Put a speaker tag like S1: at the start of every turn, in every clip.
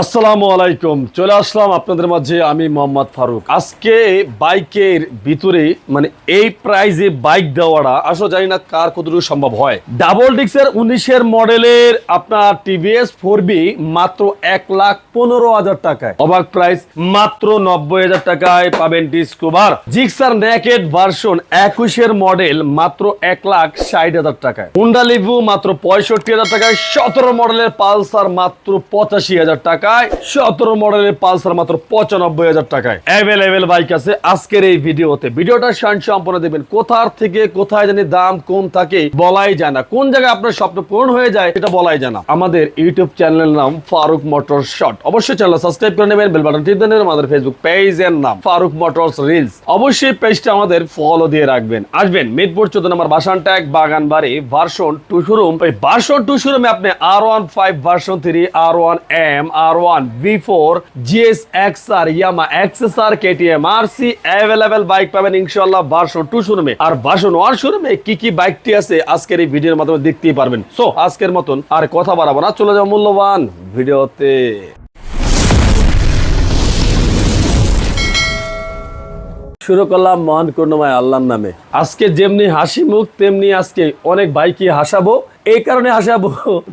S1: আসসালামু আলাইকুম। চলে আসলাম আপনাদের মাঝে আমি মোহাম্মদ ফারুক। আজকে বাইকের ভিতরে মানে এই প্রাইজে বাইক দেওয়াটা, আসলে জানি না কার কতটুকু সম্ভব হয়। ডাবল ডিক্সের উনিশের মডেলের আপনার টিভিএস ফোর বি মাত্র এক লাখ পনেরো হাজার টাকায়। অবাক প্রাইস, মাত্র নব্বই হাজার টাকায় পাবেন ডিসকোভার। জিক্সার নেকেড ভার্সন একুশের মডেল, মাত্র এক লাখ ষাট হাজার টাকায়। হুন্ডা লিভু, মাত্র পঁয়ষট্টি হাজার টাকায়। সতেরো মডেলের পালসার, মাত্র পঁচাশি হাজার টাকায়, সতেরো মডেলের পালসার মাত্র পঁচানব্বই হাজার টাকায়। অ্যাভেলেবেল বাইক আছে আজকের এই ভিডিওতে। ভিডিওটা শান সম্পূর্ণ দেবেন কোথার থেকে, কোথায় জানি দাম কম থাকে, বলাই যায় না। কোন জায়গায় আপনার স্বপ্ন পূরণ হয়ে যায় এটা বলাই যায় না। আমাদের ইউটিউব চ্যানেলের নাম ফারুক মোটর শট অবশ্যই চ্যানেল সাবস্ক্রাইব করে নেবেন বেল বাটন টিপে দেবেন আমাদের ফেসবুক পেজের নাম ফারুক মোটরস রিলস অবশ্যই পেজটা আমাদের ফলো দিয়ে রাখবেন। আসবেন মিরপুর চোদ্দ নম্বর বাসান ট্যাগ বাগান বাড়ি ভার্সন টু শোরুম এই ভার্সন টু শোরুমে আপনি R one five version three R one M আর বাইক কথা বাড়াবো না, চলে মূল্যবান ভিডিওতে। শুরু করলাম মহান করুণাময় আল্লাহর নামে। আজকে যেমনি হাসি মুখ, তেমনি আজকে অনেক বাইকই হাসাবো। এই কারণে হাসাবো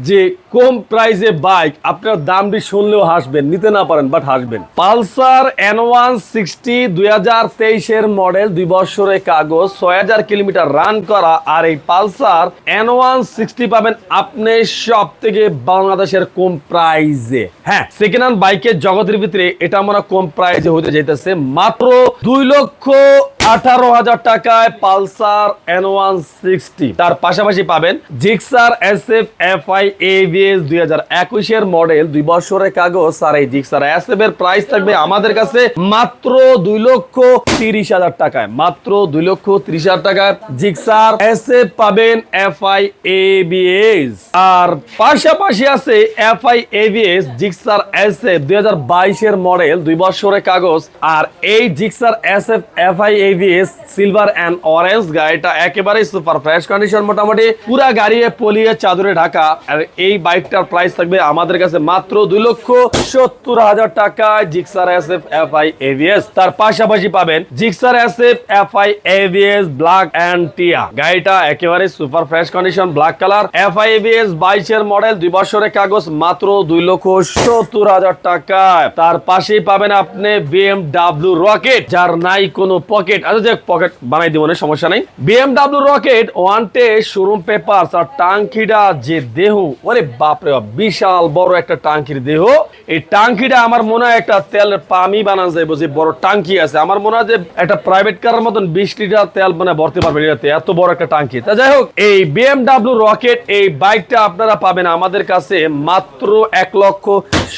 S1: যে কম প্রাইসে বাইক, আপনার দামটি শুনলেও হাসবেন, নিতে না পারেন বাট হাসবেন। পালসার এন ওয়ান সিক্সটি দুই হাজার তেইশের মডেল দুই বছরের কাগজ, ছয় হাজার কিলোমিটার রান করা, আর এই পালসার এন ওয়ান সিক্সটি পাবেন আপনি সব থেকে বাংলাদেশের কম প্রাইজে হ্যাঁ সেকেন্ড হ্যান্ড বাইকের জগতের ভিতরে এটা আমরা কম প্রাইজে হতে যাইতেছে। মাত্র দুই লক্ষ আঠারো হাজার টাকায় পালসার এন ওয়ান সিক্সটি তার পাশাপাশি পাবেন Gixxer S F F I ABS দুই হাজার একুশের মডেল দুই বছরের কাগজ, আর এই জিক্সার এস এফ এর প্রাইস থাকবে আমাদের কাছে মাত্র দুই লক্ষ তিরিশ হাজার টাকায়, মাত্র দুই লক্ষ তিরিশ হাজার টাকায় জিক্সার এস এফ পাবেন এফ আই এবিএস আর পাশাপাশি আছে F I ABS Gixxer S F দুই হাজার বাইশের মডেল দুই বছরের কাগজ, আর এই Gixxer S F F I ABS silver and orange গাড়িটা একেবারে সুপার ফ্রেশ কন্ডিশন মোটামুটি, পুরা গাড়ি পলিয়ে চাদরে ঢাকা। আর এই বাইকটার প্রাইস থাকবে আমাদের কাছে মাত্র দুই লক্ষ সত্তর হাজার টাকা Gixxer S F F I ABS. তার পাশাপাশি পাবেন Gixxer S F F I ABS black and টিয়া। গাড়িটা একেবারে super fresh condition, black colour. F I ABS বাইশের মডেল, দুই বছরের কাগজ, মাত্র দুই লক্ষ সত্তর হাজার টাকায়। তার পাশেই পাবেন আপনি বিএম বিএমডাব্লিউ রকেট, যার নাই কোনো পকেট। আচ্ছা যে পকেট বানাই দিব সমস্যা নাই। বিএমডাব্লিউ রকেট, ওয়ান টে শোরুম পেপার আর টাঙ্কিটা যে দেহ, ওরে বাপরে বিশাল বড় একটা টাঙ্কির দেহ। এই টাঙ্কিটা আমার মনে হয় একটা তেল পামি বানানো যায় যে বড় টাঙ্কি আছে। আমার মনে হয় যে একটা প্রাইভেট কারের মতন বিশ লিটার তেল মানে ভরতে পারবে এটাতে, এত বড় একটা টাঙ্কি। তা যাই হোক, এই বিএমডাব্লিউ রকেট এই বাইকটা আপনারা পাবেন আমাদের কাছে মাত্র এক লক্ষ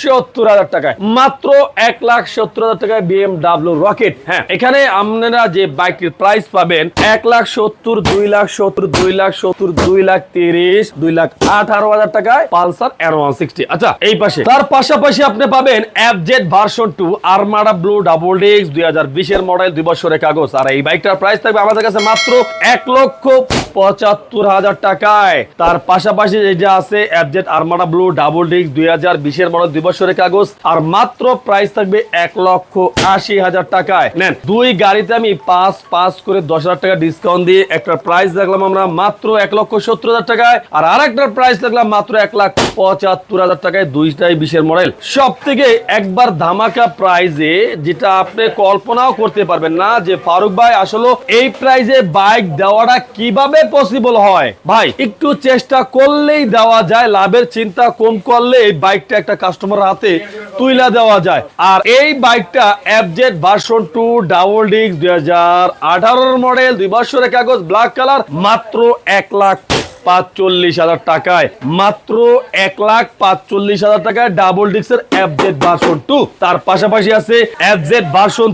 S1: সত্তর হাজার টাকায়। মাত্র এক লাখ সত্তর হাজার টাকায় বিএমডাব্লিউ রকেট হ্যাঁ এখানে আপনারা যে বাইকটির প্রাইস পাবেন এক লাখ সত্তর, দুই লাখ সত্তর, দুই লাখ সত্তর, দুই লাখ তিরিশ। দুই লাখ আঠারো হাজার টাকায় পালসার সিক্সটি আচ্ছা এই পাশে। তার পাশাপাশি আপনি পাবেন F Z version two Armada blue double disc দুই হাজার বিশের মডেল দুই বছরের কাগজ। আর এই বাইকটার প্রাইস থাকবে আমাদের কাছে মাত্র এক লক্ষ পঁচাত্তর হাজার টাকায়। তার পাশাপাশি আছে আরমাডা ব্লু ডাবল ডিস্ক দুই হাজার বিশের মডেল দুই বছরের কাগজ। আর মাত্র প্রাইস থাকবে এক লক্ষ আশি হাজার টাকায়। নেন, দুই গাড়িতে আমি পাঁচ পাঁচ করে দশ হাজার টাকা ডিসকাউন্ট দিয়ে একটা প্রাইস দেখলাম আমরা মাত্র এক লক্ষ সত্তর হাজার টাকায়। আর আর একটা প্রাইস দেখলাম মাত্র এক লাখ পঁচাত্তর হাজার টাকায় দুইটাই বিশের মডেল সব থেকে একবার ধামাকা প্রাইজে যেটা আপনি কল্পনাও করতে পারবেন না যে ফারুক ভাই আসলে এই প্রাইজে বাইক দেওয়াটা কীভাবে পসিবল হয়। ভাই, একটু চেষ্টা করলেই দেওয়া যায়, লাভের চিন্তা কম করলে এই বাইকটা একটা কাস্টমার হাতে তুইলা দেওয়া যায়। আর এই বাইকটা FZ version two double disc দুই হাজার আঠারোর মডেল দুই বছরের কাগজ ব্ল্যাক কালার মাত্র এক লাখ পাঁচচল্লিশ হাজার টাকায়। মাত্র এক লাখ পাঁচচল্লিশ হাজার টাকায় ডাবল ডিক্সের ভার্সন টু তার পাশাপাশি আছে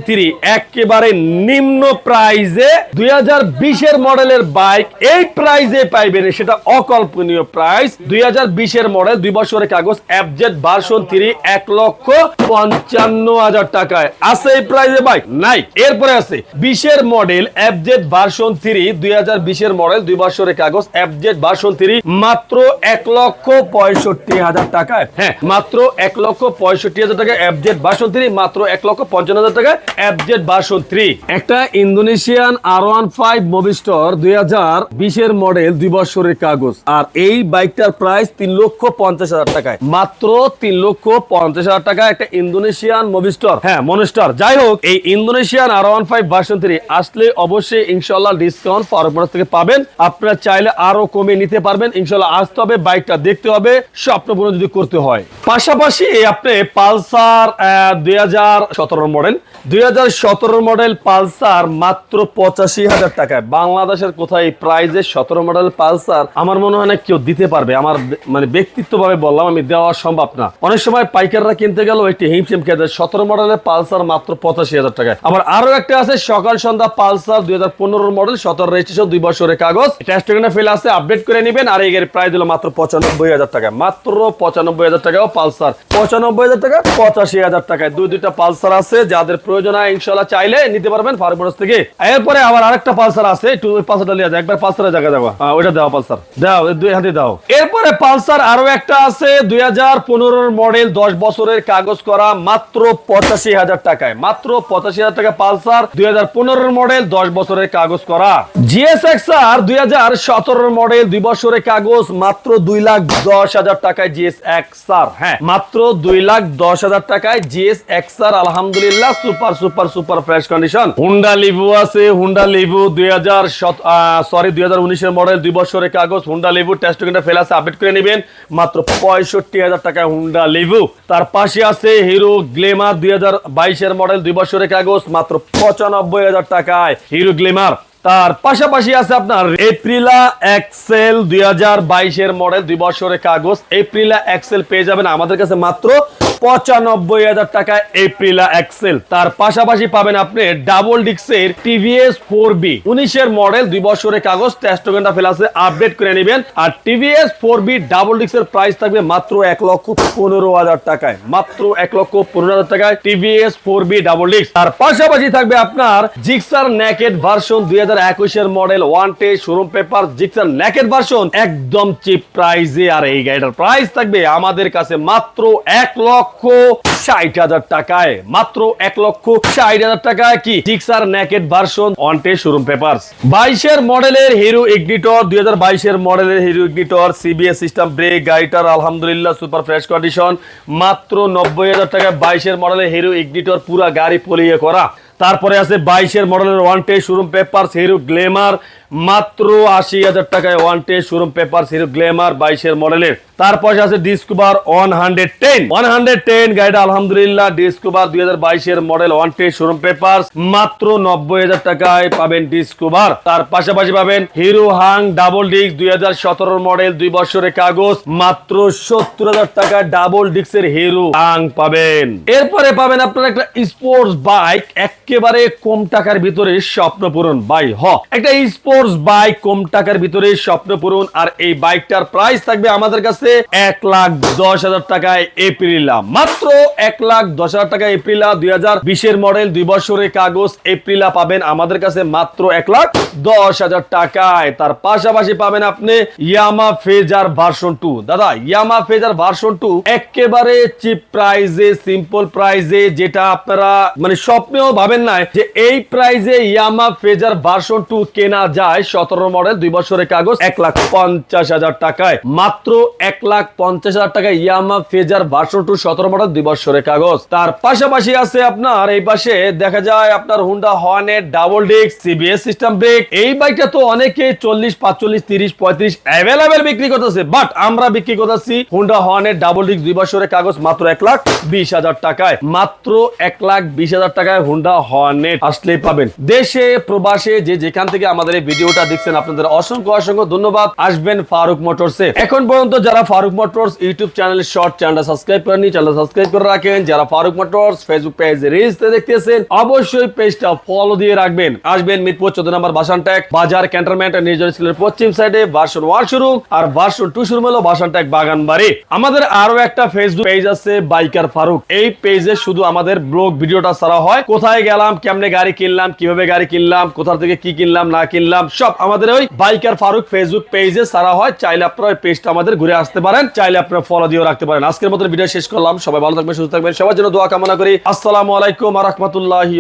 S1: থ্রি একেবারে নিম্ন প্রাইজে দুই মডেলের বাইক এই প্রাইজে পাইবেন সেটা অকল্পনীয় প্রাইস দুই মডেল দুই বছরের কাগজ থ্রি এক লক্ষ পঞ্চান্ন হাজার টাকায়। আছে এই প্রাইজে বাইক নাই। এরপরে আছে বিশের model F Z version three দুই হাজার বিশের মডেল দুই বছরের কাগজ এফ জেড ভার্সন মাত্র এক লক্ষ পঁয়ষট্টি হাজার টাকায় হ্যাঁ মাত্র এক লক্ষ পঁয়ষট্টি হাজার টাকা মাত্র এক লক্ষ পঞ্চান্ন হাজার টাকা একটা Indonesian R one five Movistar দুই মডেল দুই বছরের কাগজ। আর এই বাইকটার প্রাইস তিন লক্ষ পঞ্চাশ হাজার টাকায়। মাত্র তিন লক্ষ পঞ্চাশ হাজার টাকা একটা ইন্দোনেশিয়ান মোবিস্টর হ্যাঁ মনিস্টার, যাই হোক, এই Indonesian R one five version আসলে অবশ্যই ইনশাল্লাহ ডিসকাউন্ট ফারুক থেকে পাবেন। আপনারা চাইলে আরও কমে নিতে পারবেন ইনশাল্লাহ আসতে হবে, বাইকটা দেখতে হবে স্বপ্ন পূরণ যদি করতে হয়। পাশাপাশি আপনি পালসার দুই হাজার সতেরো মডেল, দুই হাজার সতেরো মডেল পালসার মাত্র পঁচাশি হাজার টাকায়। বাংলাদেশের কোথায় প্রাইজে সতেরো মডেল পালসার, আমার মনে হয় না কেউ দিতে পারবে। আমার মানে ব্যক্তিত্ব ভাবে বললাম, আমি দেওয়া সম্ভব না। অনেক সময় পাইকাররা কিনতে গেল একটি হিমশিম খেতে সতেরো মডেলের পালসার মাত্র পঁচাশি হাজার টাকায়। আবার আরও একটা আছে, সকাল সন্ধ্যা পালসার দুই হাজার পনেরো মডেল, সতেরো রেজিস্ট্রেশন, দুই বছরের কাগজ। টেস্ট ফেল আছে, আপডেট করে নেবেন আর এর প্রাইস দিল মাত্র পঁচানব্বই হাজার টাকা। মাত্র পঁচানব্বই হাজার টাকা পালসার। পঁচানব্বই হাজার টাকা, পঁচাশি হাজার টাকায়। দুই দুইটা পালসার আছে, যাদের প্রয়োজন হয় ইনশাল্লাহ চাইলে নিতে পারবেন ফার্মোস থেকে। এরপরে আবার আরেকটা পালসার আছে, একটু ওই পালসারটা লিয়ে যায় একবার পালসারের জায়গা যাব ওইটা দাও পালসার। দাও দুই হাতে দাও। এরপরে পালসার আরও একটা আছে, দুই হাজার মডেল দশ বছরের কাগজ করা, মাত্র পঁচাশি হাজার টাকায়। মাত্র পঁচাশি হাজার টাকা পালসার, দুই হাজার মডেল দশ বছরের কাগজ করা। জিএসএক্স আর দুই মডেল দুই বছরের কাগজ মাত্র দুই লাখ দশ হাজার টাকায় জিএস এক্সার হ্যাঁ। মাত্র দুই লাখ দশ হাজার টাকায় জিএস এক্সার আলহামদুলিল্লাহ super super super fresh condition. Honda Livo আছে হুন্ডা লিভু দুই হাজার সরি দুই হাজার উনিশের মডেল দুই বছরের কাগজ হুন্ডা লিভু টেস্ট ফেল আছে আপডেট করে নেবেন। মাত্র পঁয়ষট্টি হাজার টাকায় হুন্ডা লিভু তার পাশে আছে হিরো গ্লেমার দুই হাজার বাইশের মডেল দুই বছরের কাগজ মাত্র পঁচানব্বই হাজার টাকায় হিরো গ্লেমার। তার পাশাপাশি আছে আপনার এপ্রিলা এক্সেল দুই হাজার বাইশের মডেল দুই বছরের কাগজ। এপ্রিলা এক্সেল পেয়ে যাবেন আমাদের কাছে মাত্র পঁচানব্বই হাজার টাকায় এপ্রিলা এক্সেল তার পাশাপাশি পাবেন আপনি ডাবল ডিক্সের টিভিএস ফোর বি উনিশের মডেল দুই বছরের কাগজ টেস্টোগেন্টা ফেলাসে আপডেট করে নেবেন। আর টিভিএস ফোর বি ডাবল ডিক্সের প্রাইস থাকবে মাত্র এক লক্ষ পনেরো হাজার টাকায়। মাত্র এক লক্ষ পনেরো হাজার টাকায় টিভিএস ফোর বি ডাবল ডিক্স তার পাশাপাশি থাকবে আপনার জিক্সার নেকেট ভার্সন দুই হাজার একুশের মডেল ওয়ান টে showroom paper Gixxer naked version একদম চিপ প্রাইসে আর এই গাড়িটার প্রাইস থাকবে আমাদের কাছে মাত্র এক লক্ষ ষাট হাজার টাকায়, মাত্র এক লক্ষ ষাট হাজার টাকায় কি জিক্সার নেকেট ভার্সন ওয়ান টে শোরুম পেপার বাইশের মডেলের হিরো ইগনিটর দুই হাজার বাইশের মডেলের Hero Ignitor CBS system brake গাড়িটার আলহামদুলিল্লাহ সুপার ফ্রেশ কন্ডিশন মাত্র নব্বই হাজার টাকায় বাইশের মডেলের হিরো ইগনিটর পুরা গাড়ি পলিয়ে করা। তারপরে আছে বাইশের মডেলের ওয়ান টে শোরুম পেপার হিরো গ্লেমার মাত্র আশি হাজার টাকায় ওয়ান টে শোরুম পেপার হিরো গ্লেমার বাইশের মডেলের তারপরে আছে Discover one hundred ten one hundred ten গাড়িটা আলহামদুলিল্লাহ ডিসকভার দুই হাজার বাইশের মডেল ওয়ান টে শোরুম পেপার মাত্র নব্বই হাজার টাকায় পাবেন ডিসকভার তার পাশাপাশি পাবেন হিরো হাং ডাবল ডিস্ক দুই হাজার সতেরো মডেল দুই বছরের কাগজ, মাত্র সত্তর হাজার টাকায় ডাবল ডিস্কের হিরো হাং পাবেন। এরপরে পাবেন আপনার একটা স্পোর্টস বাইক একেবারে কম টাকার ভিতরে স্বপ্ন পূরণ। বাই হ। একটা স্পোর্টস বাইক কম টাকার ভিতরে স্বপ্ন পূরণ, আর এই বাইকটার প্রাইস থাকবে আমাদের কাছে এক লাখ দশ হাজার টাকায় এপ্রিলা। মাত্র এক লাখ দশ হাজার টাকা এপ্রিলা দুই হাজার বিশের মডেল দুই বছরের কাগজ এপ্রিলা পাবেন আমাদের কাছে মাত্র এক লাখ দশ হাজার টাকায়। তার পাশাপাশি পাবেন আপনি ইয়ামা ফেজার ভার্সন টু দাদা ইয়ামা ফেজার ভার্সন টু একেবারে চিপ প্রাইজে সিম্পল প্রাইজে যেটা আপনারা মানে স্বপ্নেও ভাবেন না যে এই প্রাইজে ইয়ামা ফেজার ভার্সন টু কেনা যায়। সতেরো মডেল, দুই বছরের কাগজ, এক লাখ পঞ্চাশ হাজার টাকায়। মাত্র এক লাখ পঞ্চাশ হাজার টাকায় ইয়ামা ফেজার ভার্সন টু সতেরো মডেল, দুই বছরের কাগজ। তার পাশাপাশি আছে আপনার, এই পাশে দেখা যায় আপনার Honda Hornet double disc CBS system brake এই বাইকটা তো অনেকে চল্লিশ, পাঁচচল্লিশ, তিরিশ, পঁয়ত্রিশ অ্যাভেলেবেল বিক্রি করতেছে। বাট আমরা বিক্রি করতেছি হুন্ডা হর্নেট ডাবল ডিস্ক দুই বছরের কাগজ, মাত্র এক লাখ বিশ হাজার টাকায়। মাত্র এক লাখ বিশ হাজার টাকায় হুন্ডা হর্নেট আসলেই পাবেন। দেশে, প্রবাসে যে যেখান থেকে আমাদের এই ভিডিওটা দেখছেন আপনাদের অসংখ্য অসংখ্য ধন্যবাদ। আসবেন ফারুক মোটরসে এখন পর্যন্ত যারা ফারুক মোটরস ইউটিউব চ্যানেলের শর্ট, চ্যানেলটা সাবস্ক্রাইব করেনি চ্যানেল সাবস্ক্রাইব করে রাখেন। যারা ফারুক মোটরস ফেসবুক পেজ রিলসতে দেখতেছেন, অবশ্যই পেজটা ফলো দিয়ে রাখবেন। আসবেন মিরপুর চোদ্দ নম্বর বাসান বাজার ক্যান্টনমেন্ট, নির্জন স্কুলের পশ্চিম সাইডে ভার্সন ওয়ান শুরু, আর ভার্সন টু শুরু হলো বাসান ট্যাগ বাগান বাড়ি আমাদের আরও একটা ফেসবুক পেজ আছে, বাইকার ফারুক। এই পেজে শুধু আমাদের ব্লগ ভিডিওটা ছাড়া হয়। কোথায় গেলাম, কেমনে গাড়ি কিনলাম, কীভাবে গাড়ি কিনলাম, কোথা থেকে কি কিনলাম, না কিনলাম দাম সব আমাদের ওই বাইকার ফারুক ফেসবুক পেজে সারা হয়। চাইলে আপনারা ওই পেজটা আমাদের ঘুরে আসতে পারেন। চাইলে আপনারা ফলো দিয়ে রাখতে পারেন। আজকের মতো ভিডিও শেষ করলাম। সবাই ভালো থাকবেন, সুস্থ থাকবেন। সবার জন্য দোয়া কামনা করি। আসসালামু আলাইকুম রহমতুল্লাহি